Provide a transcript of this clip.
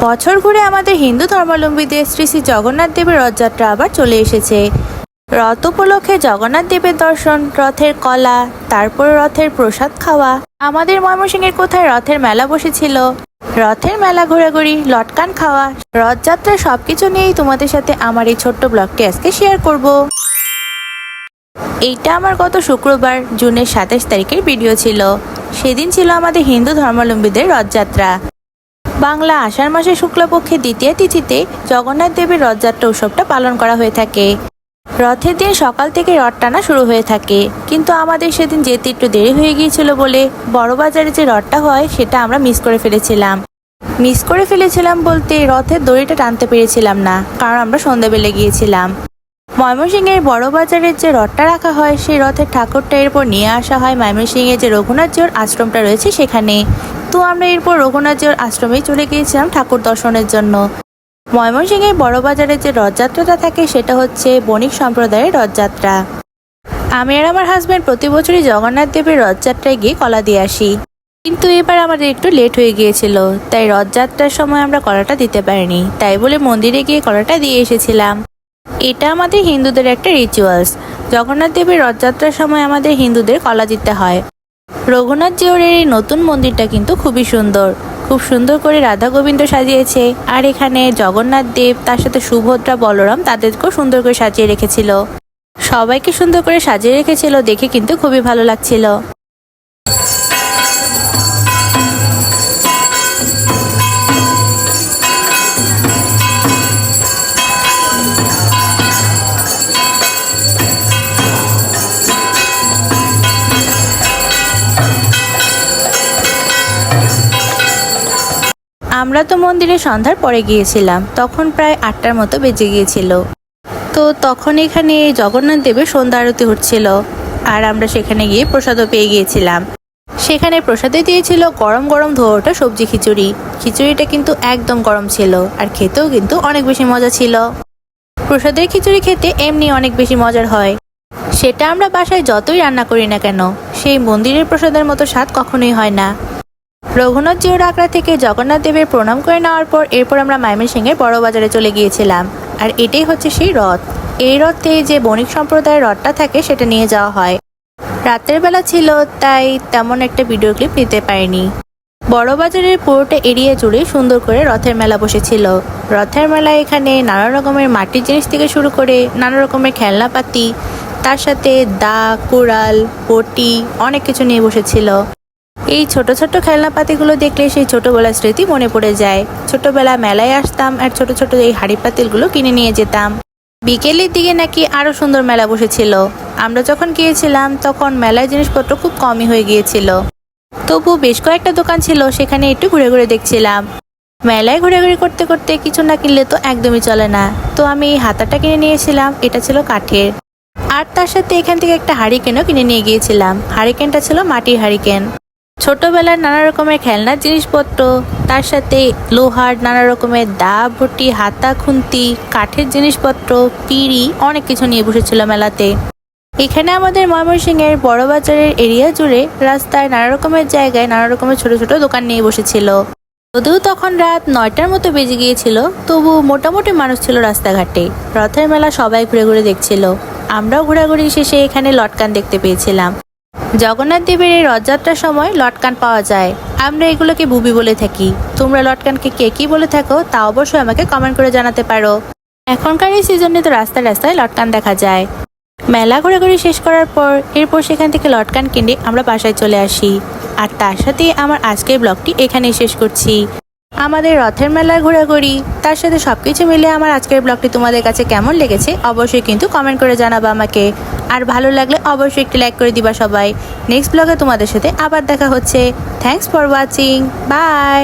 বছর ঘুরে আমাদের হিন্দু ধর্মাবলম্বীদের শ্রী শ্রী জগন্নাথ দেবের রথযাত্রা আবার চলে এসেছে। রথ উপলক্ষে জগন্নাথ দেবের দর্শন, রথের কলা, তারপর রথের প্রসাদ খাওয়া। আমাদের ময়মনসিংহের কোথায় রথের মেলা বসেছিল? রথের মেলা ঘোরাঘুরি, লটকান খাওয়া রথযাত্রার সবকিছু নিয়েই তোমাদের সাথে আমার এই ছোট্ট ব্লগটি আজকে শেয়ার করব। এইটা আমার গত শুক্রবার, জুনের সাতাশ তারিখের ভিডিও ছিল। সেদিন ছিল আমাদের হিন্দু ধর্মাবলম্বীদের রথযাত্রা। বাংলা আষাঢ় মাসের শুক্লপক্ষের দ্বিতীয় তিথিতে জগন্নাথ দেবের রথযাত্রা উৎসবটা পালন করা হয়ে থাকে। রথের দিন সকাল থেকে রথ টানা শুরু হয়ে থাকে। কিন্তু আমাদের সেদিন যেতে একটু দেরি হয়ে গিয়েছিল বলে বড় বাজারে যে রথটা হয় সেটা আমরা মিস করে ফেলেছিলাম। মিস করে ফেলেছিলাম বলতে রথের দড়িটা টানতে পেরেছিলাম না, কারণ আমরা সন্ধ্যাবেলে গিয়েছিলাম। ময়মনসিংহের বড় বাজারের যে রথটা রাখা হয়, সেই রথের ঠাকুরটা এরপর নিয়ে আসা হয়। ময়মনসিংহের যে রঘুনাথ জিওর আশ্রমটা রয়েছে সেখানে। তো আমরা এরপর রঘুনাথ জিওর আশ্রমেই চলে গিয়েছিলাম ঠাকুর দর্শনের জন্য। ময়মনসিংহের বড় বাজারের যে রথযাত্রাটা থাকে, সেটা হচ্ছে বণিক সম্প্রদায়ের রথযাত্রা। আমি আর আমার হাজব্যান্ড প্রতি বছরই জগন্নাথ দেবের রথযাত্রায় গিয়ে কলা দিয়ে আসি। কিন্তু এবার আমাদের একটু লেট হয়ে গিয়েছিল, তাই রথযাত্রার সময় আমরা কলাটা দিতে পারিনি। তাই বলে মন্দিরে গিয়ে কলাটা দিয়ে এসেছিলাম। এটা আমাদের হিন্দুদের একটা রিচুয়ালস জগন্নাথ দেবের রথযাত্রার সময় আমাদের হিন্দুদের কলা দিতে হয়। রঘুনাথ জিওরের এই নতুন মন্দিরটা কিন্তু খুবই সুন্দর। খুব সুন্দর করে রাধা গোবিন্দ সাজিয়েছে। আর এখানে জগন্নাথ দেব, তার সাথে সুভদ্রা, বলরাম তাদেরকেও সুন্দর করে সাজিয়ে রেখেছিল। সবাইকে সুন্দর করে সাজিয়ে রেখেছিল, দেখে কিন্তু খুবই ভালো লাগছিল। আমরা তো মন্দিরে সন্ধ্যার পরে গিয়েছিলাম, তখন প্রায় আটটার মতো বেজে গিয়েছিল। তো তখন এখানে জগন্নাথ দেবের সন্ধ্যা আরতি হচ্ছিল, আর আমরা সেখানে গিয়ে প্রসাদও পেয়ে গিয়েছিলাম। সেখানে প্রসাদে দিয়েছিল গরম গরম ধোয়াটা সবজি খিচুড়ি। খিচুড়িটা কিন্তু একদম গরম ছিল, আর খেতেও কিন্তু অনেক বেশি মজা ছিল। প্রসাদের খিচুড়ি খেতে এমনি অনেক বেশি মজার হয়। সেটা আমরা বাসায় যতই রান্না করি না কেন, সেই মন্দিরের প্রসাদের মতো স্বাদ কখনোই হয় না। রঘুনাথ জিওর আগ্রা থেকে জগন্নাথ দেবের প্রণাম করে নেওয়ার পর এরপর আমরা ময়মনসিংহের বড় বাজারে চলে গিয়েছিলাম। আর এটাই হচ্ছে সেই রথ। এই রথে যে বণিক সম্প্রদায়ের রথটা থাকে সেটা নিয়ে যাওয়া হয়। রাতের বেলা ছিল, তাই তেমন একটা ভিডিও ক্লিপ নিতে পারিনি। বড় বাজারের পুরোটা এরিয়া জুড়ে সুন্দর করে রথের মেলা বসেছিল। রথের মেলা এখানে নানা রকমের মাটির জিনিস থেকে শুরু করে নানা রকমের খেলনাপাতি, তার সাথে দা, কুড়াল পটি অনেক কিছু নিয়ে বসেছিল। এই ছোট ছোট খেলনাপাতিগুলো দেখলে সেই ছোটবেলার স্মৃতি মনে পড়ে যায়। ছোটবেলা মেলায় আসতাম আর ছোট ছোট এই হাড়ি পাতিলগুলো কিনে নিয়ে যেতাম। বিকেলের দিকে নাকি আরও সুন্দর মেলা বসেছিল। আমরা যখন গিয়েছিলাম তখন মেলায় জিনিসপত্র খুব কমই হয়ে গিয়েছিল। তবু বেশ কয়েকটা দোকান ছিল, সেখানে একটু ঘুরে ঘুরে দেখছিলাম। মেলায় ঘোরাঘুরি করতে করতে কিছু না কিনলে তো একদমই চলে না। তো আমি এই হাতাটা কিনে নিয়েছিলাম, এটা ছিল কাঠের। আর তার সাথে এখান থেকে একটা হারিকেনও কিনে নিয়ে গিয়েছিলাম। হারিকেনটা ছিল মাটির হারিকেন। ছোটবেলার নানা রকমের খেলনার জিনিসপত্র, তার সাথে লোহার নানা রকমের দা ভটি হাতা, খুন্তি, কাঠের জিনিসপত্র, পিড়ি, অনেক কিছু নিয়ে বসেছিল মেলাতে। এখানে আমাদের ময়মনসিংহের বড় বাজারের এরিয়া জুড়ে রাস্তায় নানা রকমের জায়গায় নানা রকমের ছোট ছোট দোকান নিয়ে বসেছিল। যদিও তখন রাত নয়টার মতো বেজে গিয়েছিল তবু মোটামুটি মানুষ ছিল রাস্তাঘাটে। রথের মেলা সবাই ঘুরে ঘুরে দেখছিল। আমরাও ঘোরাঘুরি শেষে এখানে লটকান দেখতে পেয়েছিলাম। জগন্নাথ দেবের এই রথযাত্রার সময় লটকান পাওয়া যায়। আমরা এগুলোকে বুবি বলে থাকি। তোমরা লটকানকে কে কি বলে থাকো, তা অবশ্যই আমাকে কমেন্ট করে জানাতে পারো। এখনকার এই সিজনে তো রাস্তায় রাস্তায় লটকান দেখা যায়। মেলা ঘোরাঘুরি শেষ করার পর, এরপর সেখান থেকে লটকান কিনে আমরা বাসায় চলে আসি। আর তার সাথে আমার আজকের ব্লগটি এখানেই শেষ করছি। আমাদের রথের মেলায় ঘোরাঘুরি, তার সাথে সবকিছু মিলে আমার আজকের ব্লগটি তোমাদের কাছে কেমন লেগেছে অবশ্যই কিন্তু কমেন্ট করে জানাবা আমাকে। আর ভালো লাগলে অবশ্যই একটি লাইক করে দিবা সবাই। নেক্সট ব্লগে তোমাদের সাথে আবার দেখা হচ্ছে। Thanks for watching by